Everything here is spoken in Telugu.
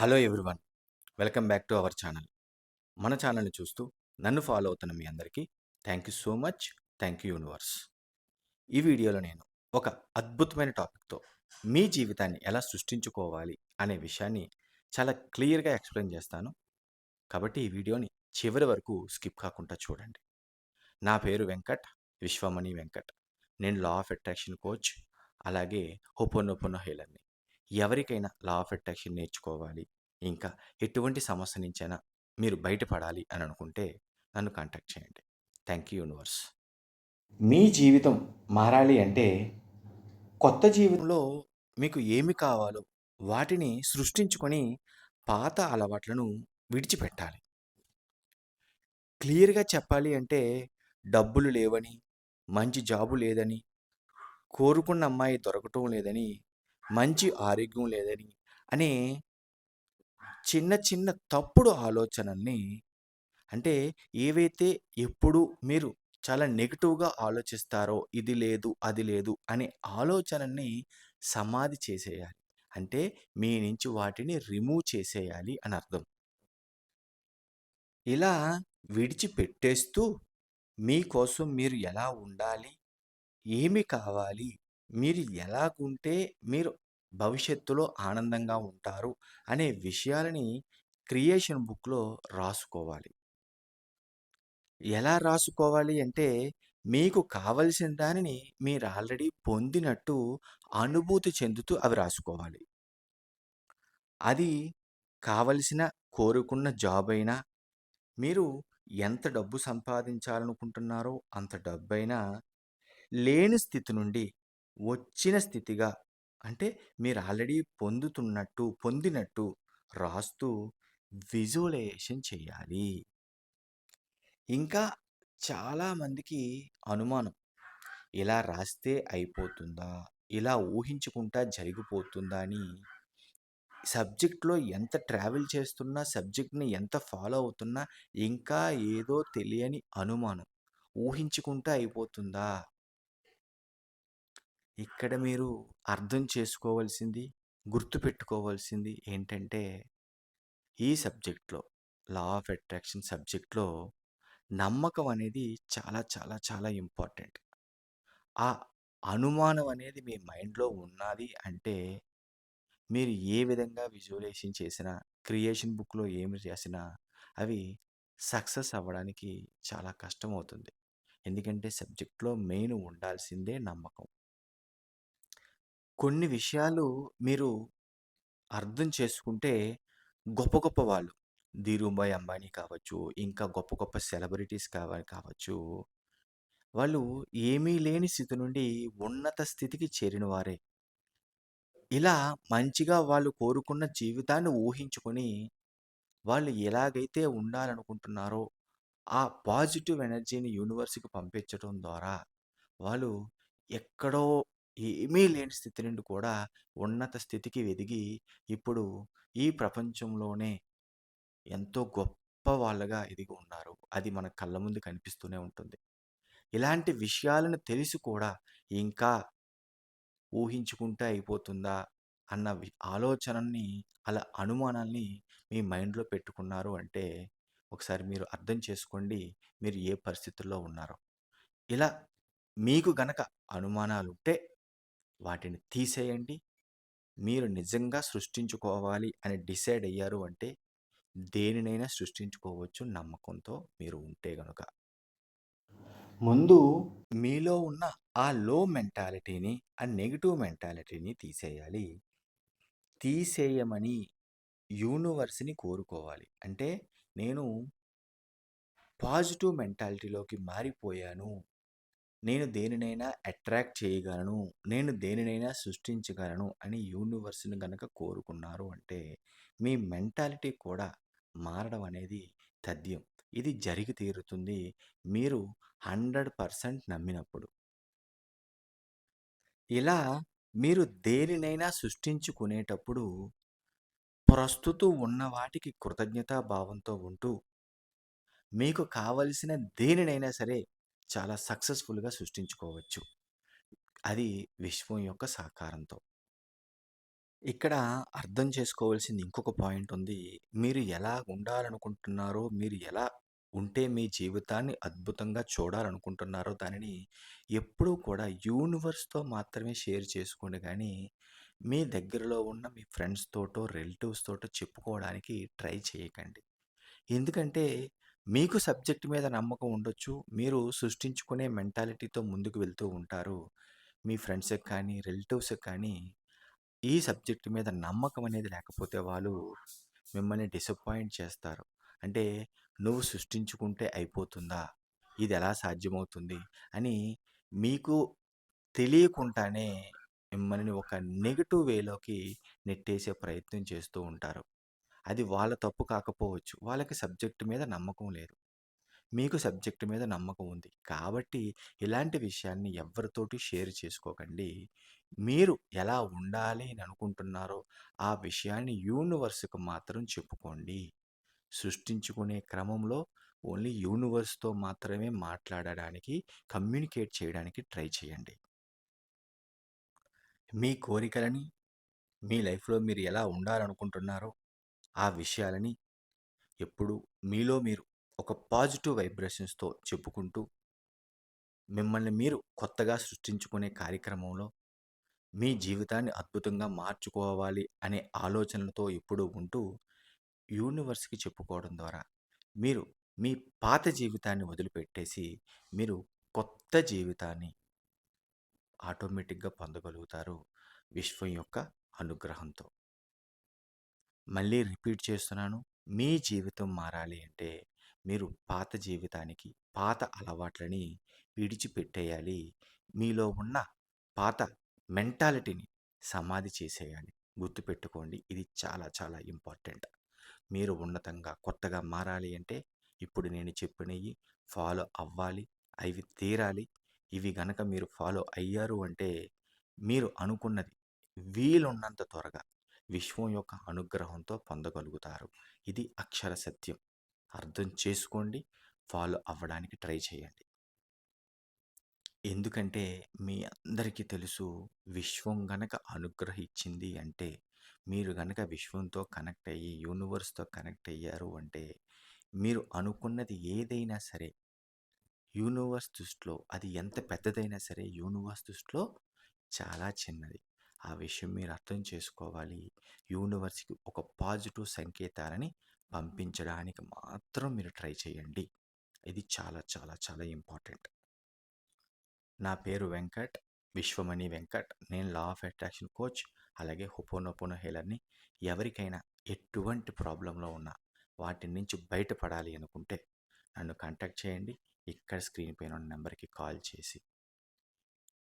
Hello everyone. Welcome back to our channel. మన ఛానల్ని చూస్తూ నన్ను ఫాలో అవుతున్న మీ అందరికీ thank you so much. Thank you universe. ఈ వీడియోలో నేను ఒక అద్భుతమైన టాపిక్తో మీ జీవితాన్ని ఎలా సృష్టించుకోవాలి అనే విషయాన్ని చాలా క్లియర్గా ఎక్స్ప్లెయిన్ చేస్తాను. కాబట్టి ఈ వీడియోని చివరి వరకు స్కిప్ కాకుండా చూడండి. నా పేరు వెంకట్ విశ్వమణి వెంకట్. నేను లా ఆఫ్ అట్రాక్షన్ కోచ్ అలాగే హోపోనోపోనో హేలర్ని. ఎవరికైనా లా ఆఫ్ అట్రాక్షన్ నేర్చుకోవాలి. ఇంకా ఎటువంటి సమస్య నుంచైనా మీరు బయటపడాలి అని అనుకుంటే నన్ను కాంటాక్ట్ చేయండి. Thank you universe. మీ జీవితం మారాలి అంటే కొత్త జీవితంలో మీకు ఏమి కావాలో వాటిని సృష్టించుకొని పాత అలవాట్లను విడిచిపెట్టాలి. క్లియర్గా చెప్పాలి అంటే డబ్బులు లేవని మంచి జాబు లేదని కోరుకున్న అమ్మాయి దొరకటం లేదని మంచి ఆరోగ్యం లేదని అనే చిన్న చిన్న తప్పుడు ఆలోచనల్ని అంటే ఏవైతే ఎప్పుడు మీరు చాలా నెగిటివ్గా ఆలోచిస్తారో ఇది లేదు అది లేదు అనే ఆలోచనని సమాధి చేసేయాలి. అంటే మీ నుంచి వాటిని రిమూవ్ చేసేయాలి అని అర్థం. ఇలా విడిచిపెట్టేస్తూ మీకోసం మీరు ఎలా ఉండాలి? ఏమి కావాలి? మీరు ఎలాగుంటే మీరు భవిష్యత్తులో ఆనందంగా ఉంటారు అనే విషయాలని క్రియేషన్ బుక్లో రాసుకోవాలి. ఎలా రాసుకోవాలి అంటే మీకు కావలసిన దానిని మీరు ఆల్రెడీ పొందినట్టు అనుభూతి చెందుతూ అవి రాసుకోవాలి. అది కావలసిన కోరుకున్న జాబ్ అయినా మీరు ఎంత డబ్బు సంపాదించాలనుకుంటున్నారో అంత డబ్బైనా లేని స్థితి నుండి వచ్చిన స్థితిగా అంటే మీరు ఆల్రెడీ పొందుతున్నట్టు పొందినట్టు రాస్తూ విజువలైజేషన్ చేయాలి. ఇంకా చాలామందికి అనుమానం. ఇలా రాస్తే అయిపోతుందా? ఇలా ఊహించుకుంటా జరిగిపోతుందా అని. సబ్జెక్ట్లో ఎంత ట్రావెల్ చేస్తున్నా సబ్జెక్ట్ని ఎంత ఫాలో అవుతున్నా ఇంకా ఏదో తెలియని అనుమానం. ఊహించుకుంటా అయిపోతుందా? ఇక్కడ మీరు అర్థం చేసుకోవాల్సింది గుర్తుపెట్టుకోవాల్సింది ఏంటంటే ఈ సబ్జెక్ట్లో లా ఆఫ్ అట్రాక్షన్ సబ్జెక్ట్లో నమ్మకం అనేది చాలా చాలా చాలా ఇంపార్టెంట్. ఆ అనుమానం అనేది మీ మైండ్లో ఉన్నది అంటే మీరు ఏ విధంగా విజువలైజేషన్ చేసినా క్రియేషన్ బుక్లో ఏమి చేసినా అవి సక్సెస్ అవ్వడానికి చాలా కష్టం అవుతుంది ఎందుకంటే సబ్జెక్ట్లో మెయిన్ ఉండాల్సిందే నమ్మకం. కొన్ని విషయాలు మీరు అర్థం చేసుకుంటే గొప్ప గొప్ప వాళ్ళు. ధీరుభాయ్ అంబానీ కావచ్చు ఇంకా గొప్ప గొప్ప సెలబ్రిటీస్ కావాలి కావచ్చు. వాళ్ళు ఏమీ లేని స్థితి నుండి ఉన్నత స్థితికి చేరిన వారే. ఇలా మంచిగా వాళ్ళు కోరుకున్న జీవితాన్ని ఊహించుకొని వాళ్ళు ఎలాగైతే ఉండాలనుకుంటున్నారో ఆ పాజిటివ్ ఎనర్జీని యూనివర్స్కి పంపించడం ద్వారా వాళ్ళు ఎక్కడో ఏమీ లేని స్థితి నుండి కూడా ఉన్నత స్థితికి ఎదిగి ఇప్పుడు ఈ ప్రపంచంలోనే ఎంతో గొప్ప వాళ్ళగా ఎదిగి ఉన్నారు. అది మన కళ్ళ ముందు కనిపిస్తూనే ఉంటుంది. ఇలాంటి విషయాలను తెలిసి కూడా ఇంకా ఊహించుకుంటే అయిపోతుందా అన్న ఆలోచనని అలా అనుమానాల్ని మీ మైండ్లో పెట్టుకున్నారు అంటే ఒకసారి మీరు అర్థం చేసుకోండి మీరు ఏ పరిస్థితుల్లో ఉన్నారో. ఇలా మీకు గనక అనుమానాలుంటే వాటిని తీసేయండి. మీరు నిజంగా సృష్టించుకోవాలి అని డిసైడ్ అయ్యారు అంటే దేనినైనా సృష్టించుకోవచ్చు నమ్మకంతో మీరు ఉంటే గనుక. ముందు మీలో ఉన్న ఆ లో మెంటాలిటీని ఆ నెగిటివ్ మెంటాలిటీని తీసేయాలి. తీసేయమని యూనివర్స్ని కోరుకోవాలి. అంటే నేను పాజిటివ్ మెంటాలిటీలోకి మారిపోయాను. నేను దేనినైనా అట్రాక్ట్ చేయగలను నేను దేనినైనా సృష్టించగలను అని యూనివర్స్ని గనక కోరుకున్నారు అంటే మీ మెంటాలిటీ కూడా మారడం అనేది తథ్యం. ఇది జరిగి తీరుతుంది మీరు హండ్రెడ్ పర్సెంట్ నమ్మినప్పుడు. ఇలా మీరు దేనినైనా సృష్టించుకునేటప్పుడు ప్రస్తుతం ఉన్న వాటికి కృతజ్ఞతాభావంతో ఉంటూ మీకు కావలసిన దేనినైనా సరే చాలా సక్సెస్ఫుల్గా సృష్టించుకోవచ్చు అది విశ్వం యొక్క సహకారంతో ఇక్కడ అర్థం చేసుకోవాల్సింది ఇంకొక పాయింట్ ఉంది. మీరు ఎలా ఉండాలనుకుంటున్నారో, మీరు ఎలా ఉంటే మీ జీవితాన్ని అద్భుతంగా చూడాలనుకుంటున్నారో దానిని ఎప్పుడూ కూడా యూనివర్స్‌తో మాత్రమే షేర్ చేసుకోండి కానీ మీ దగ్గరలో ఉన్న మీ ఫ్రెండ్స్ తోటో, రిలేటివ్స్ తోటో చెప్పుకోవడానికి ట్రై చేయకండి. ఎందుకంటే మీకు సబ్జెక్ట్ మీద నమ్మకం ఉండొచ్చు. మీరు సృష్టించుకునే మెంటాలిటీతో ముందుకు వెళ్తూ ఉంటారు. మీ ఫ్రెండ్స్‌కి కానీ, రిలేటివ్స్‌కి కానీ ఈ సబ్జెక్ట్ మీద నమ్మకం అనేది లేకపోతే వాళ్ళు మిమ్మల్ని డిసప్పాయింట్ చేస్తారు. అంటే నువ్వు సృష్టించుకుంటే అయిపోతుందా? ఇది ఎలా సాధ్యమవుతుంది? అని మీకు తెలియకుండానే మిమ్మల్ని ఒక నెగిటివ్ వేలోకి నెట్టేసే ప్రయత్నం చేస్తూ ఉంటారు. అది వాళ్ళ తప్పు కాకపోవచ్చు. వాళ్ళకి సబ్జెక్ట్ మీద నమ్మకం లేదు. మీకు సబ్జెక్టు మీద నమ్మకం ఉంది. కాబట్టి ఇలాంటి విషయాన్ని ఎవరితోటి షేర్ చేసుకోకండి. మీరు ఎలా ఉండాలి అని అనుకుంటున్నారో ఆ విషయాన్ని యూనివర్స్‌కి మాత్రం చెప్పుకోండి. సృష్టించుకునే క్రమంలో ఓన్లీ యూనివర్స్‌తో మాత్రమే మాట్లాడడానికి, కమ్యూనికేట్ చేయడానికి ట్రై చేయండి. మీ కోరికలని, మీ లైఫ్‌లో మీరు ఎలా ఉండాలనుకుంటున్నారో ఆ విషయాలని ఎప్పుడూ మీలో మీరు ఒక పాజిటివ్ వైబ్రేషన్స్‌తో చెప్పుకుంటూ మిమ్మల్ని మీరు కొత్తగా సృష్టించుకునే కార్యక్రమంలో మీ జీవితాన్ని అద్భుతంగా మార్చుకోవాలి అనే ఆలోచనలతో ఎప్పుడూ ఉంటూ యూనివర్స్‌కి చెప్పుకోవడం ద్వారా మీరు మీ పాత జీవితాన్ని వదిలిపెట్టేసి మీరు కొత్త జీవితాన్ని ఆటోమేటిక్‌గా పొందగలుగుతారు విశ్వం యొక్క అనుగ్రహంతో. మళ్ళీ రిపీట్ చేస్తున్నాను. మీ జీవితం మారాలి అంటే మీరు పాత జీవితానికి, పాత అలవాట్లని విడిచిపెట్టేయాలి. మీలో ఉన్న పాత మెంటాలిటీని సమాధి చేసేయాలి. గుర్తుపెట్టుకోండి. ఇది చాలా చాలా ఇంపార్టెంట్. మీరు ఉన్నతంగా, కొత్తగా మారాలి అంటే ఇప్పుడు నేను చెప్పినవి ఫాలో అవ్వాలి. అవి తీరాలి. ఇవి గనక మీరు ఫాలో అయ్యారు అంటే మీరు అనుకున్నది వీలున్నంత త్వరగా విశ్వం యొక్క అనుగ్రహంతో పొందగలుగుతారు. ఇది అక్షర సత్యం. అర్థం చేసుకోండి. ఫాలో అవ్వడానికి ట్రై చేయండి. ఎందుకంటే మీ అందరికీ తెలుసు విశ్వం గనక అనుగ్రహించింది అంటే మీరు గనక విశ్వంతో కనెక్ట్ అయ్యి యూనివర్స్‌తో కనెక్ట్ అయ్యారు అంటే మీరు అనుకున్నది ఏదైనా సరే యూనివర్స్ దృష్టిలో అది ఎంత పెద్దదైనా సరే యూనివర్స్ దృష్టిలో చాలా చిన్నది. ఆ విషయం మీరు అర్థం చేసుకోవాలి. యూనివర్స్‌కి ఒక పాజిటివ్ సంకేతాలని పంపించడానికి మాత్రం మీరు ట్రై చేయండి. ఇది చాలా చాలా చాలా ఇంపార్టెంట్. నా పేరు వెంకట్. విశ్వమణి వెంకట్. నేను లా ఆఫ్ అట్రాక్షన్ కోచ్. అలాగే హొపోనొపోనో హేలర్ని ఎవరికైనా ఎటువంటి ప్రాబ్లంలో ఉన్నా వాటి నుంచి బయటపడాలి అనుకుంటే నన్ను కాంటాక్ట్ చేయండి. ఇక్కడ స్క్రీన్ పైన ఉన్న నెంబర్కి కాల్ చేసి